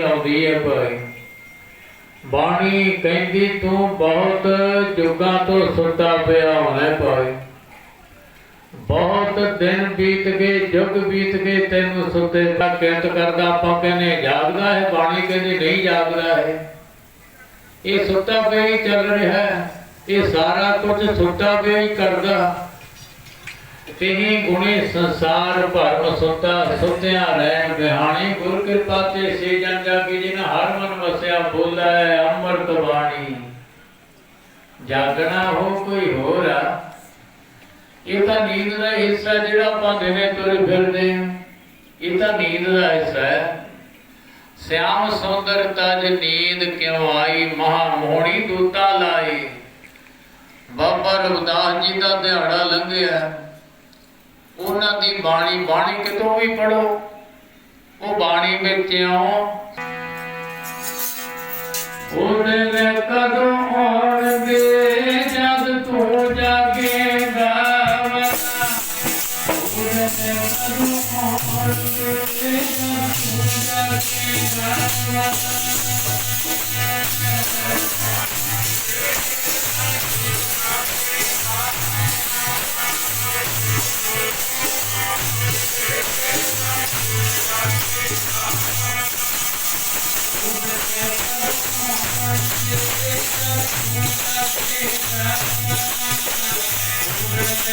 ਨੀਂਦ ਆਉਂਦੀ ਹੈ ਭਾਈ। ਬਾਣੀ ਕਹਿੰਦੀ, ਤੂੰ ਬਹੁਤ ਜੁਗਾਂ ਤੋਂ ਸੁੱਤਾ ਪਿਆ ਹੈ ਭਾਈ। ਬਹੁਤ ਦਿਨ ਬੀਤ ਗਏ, ਜੁਗ ਬੀਤ ਗਏ, ਤੈਨੂੰ ਸੁੱਤੇ ਦਾ ਕਿੰਤ ਕਰਦਾ ਆਪਾਂ ਕਹਿੰਦੇ ਜਾਗਦਾ ਹੈ, ਬਾਣੀ ਕਹਿੰਦੀ ਨਹੀਂ ਜਾਗਦਾ ਹੈ। ਇਹ ਸੁੱਤਾ ਪਿਆ ਹੀ ਚੱਲ ਰਿਹਾ ਹੈ, ਇਹ ਸਾਰਾ ਕੁਝ ਸੁੱਤਾ ਪਿਆ ਹੀ ਕਰਦਾ। ਤਿਹੀ ਗੁਣੀ ਸੰਸਾਰ ਭਰਮ ਸੁੱਤਾ, ਸੁੱਤਿਆ ਰਹਿ ਬਿਹਾਣੀ ਗੁਰ ਕਿਰਪਾ ਤੇ ਸੇ ਜਨ ਜਾਗੀ, ਜਿਨ ਹਰ ਮਨ ਵਸਿਆ ਬੋਲੇ, ਅੰਮ੍ਰਿਤ ਬਾਣੀ। ਜਾਗਣਾ ਹੋ ਕੋਈ ਹੋਰ ਆ। ਇਹ ਤਾਂ ਨੀਂਦ ਦਾ ਹਿੱਸਾ ਜਿਹੜਾ ਆਪਾਂ ਦਿਨੇ ਤੁਰੇ ਫਿਰਦੇ ਹਾਂ। ਇਹ ਤਾਂ ਨੀਂਦ ਦਾ ਹਿੱਸਾ ਹੈ। ਸਿਆਮ ਸੁੰਦਰ ਤਜ ਨੀਂਦ ਕਿਉ ਆਈ? ਮਹਾ ਮੋਹਣੀ ਦੂਤਾ ਲਾਈ ਬਾਬਾ ਰਵਦਾਸ ਜੀ ਦਾ ਦਿਹਾੜਾ ਲੰਘਿਆ। ਉਹਨਾਂ ਦੀ ਬਾਣੀ ਬਾਣੀ ਕਿਤੋਂ ਵੀ ਪੜੋ ਉਹ ਬਾਣੀ ਵਿੱਚ ਆਉ। ਉਹਦੇ ਕਦੋਂ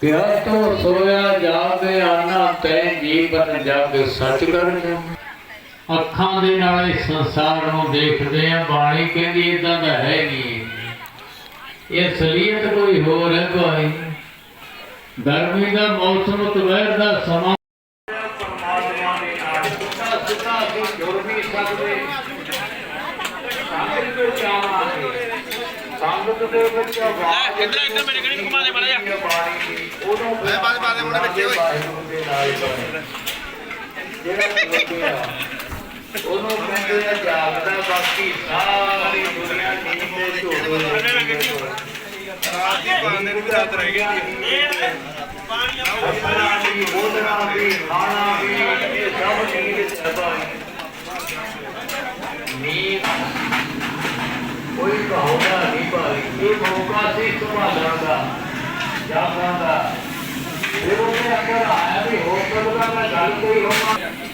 ਪਿਆ ਤੋ ਸੋਇਆ ਜਾਗ ਆਨਾ ਤੈ ਜੀਵਨ ਜਗ ਸੱਚ ਕਰ ਅੱਖਾਂ ਦੇ ਨਾਲ ਇਸ ਸੰਸਾਰ ਨੂੰ ਦੇਖਦੇ ਆ, ਬਾਣੀ ਕਹਿੰਦੀ ਇਦਾਂ ਦਾ ਹੈ ਨਹੀਂ ਇਹ ਅਸਲੀਅਤ ਕੋਈ ਹੋਰ ਹੈ ਭਾਈ। ਗਰਮੀ ਦਾ ਮੌਸਮ, ਦੁਪਹਿਰ ਦਾ ਸਮਾਂ। ਪਰਮਾਤਮਾ ਨੇ ਆਪ ਸਿੱਧਾ ਸਿੱਧਾ ਅਸੀਂ ਜੁੜ ਵੀ ਸਕਦੇ ਵਿੱਚ ਆਵਾਂਗੇ ਸੰਗਤ ਦੇ ਵਿੱਚ ਲੈ, ਇੱਧਰ- ਇੱਧਰ ਮੇਰੇ ਕਣੀ ਘੁਮਾ ਦੇ ਜਿਹਾ। ਉਦੋਂ ਲੈ, ਬਾਅਦ- ਬਾਅਦ ਦੇ ਮੁੰਡੇ ਬੱਚੇ ਦੇ ਲੱਗਿਆ ਉਹਨੂੰ ਕਹਿੰਦੇ ਆ ਜਾਗਦਾ ਬਾਕੀ ਸਾਰੀ ਦੁਨੀਆ ਨੀਂਦ ਦੇ ਝੋਲੇ ਰਾਤ ਦੀ ਬਾਂਦੇ ਨੂੰ ਰਾਤ ਰਹਿ ਗਈ ਆਪਣਾ ਵੀ ਬੋਲਣਾ ਵੀ ਖਾਣਾ ਵੀ ਇਹ ਸਭ ਨੀਂਦ ਚ ਹੈ ਨੀਂਦ ਕੋਈ ਕਹੋਗਾ ਇਹ ਮੌਕਾ ਸੀ ਸੰਭਾਲਣ ਦਾ ਜਾਗਣ ਦਾ। ਫਿਰ ਉਹਨੇ ਅੰਦਰ ਆਇਆ ਵੀ ਹੋ ਸਕਦਾ ਮੈਂ ਗੱਲ ਕੋਈ ਹੋਵਾਂ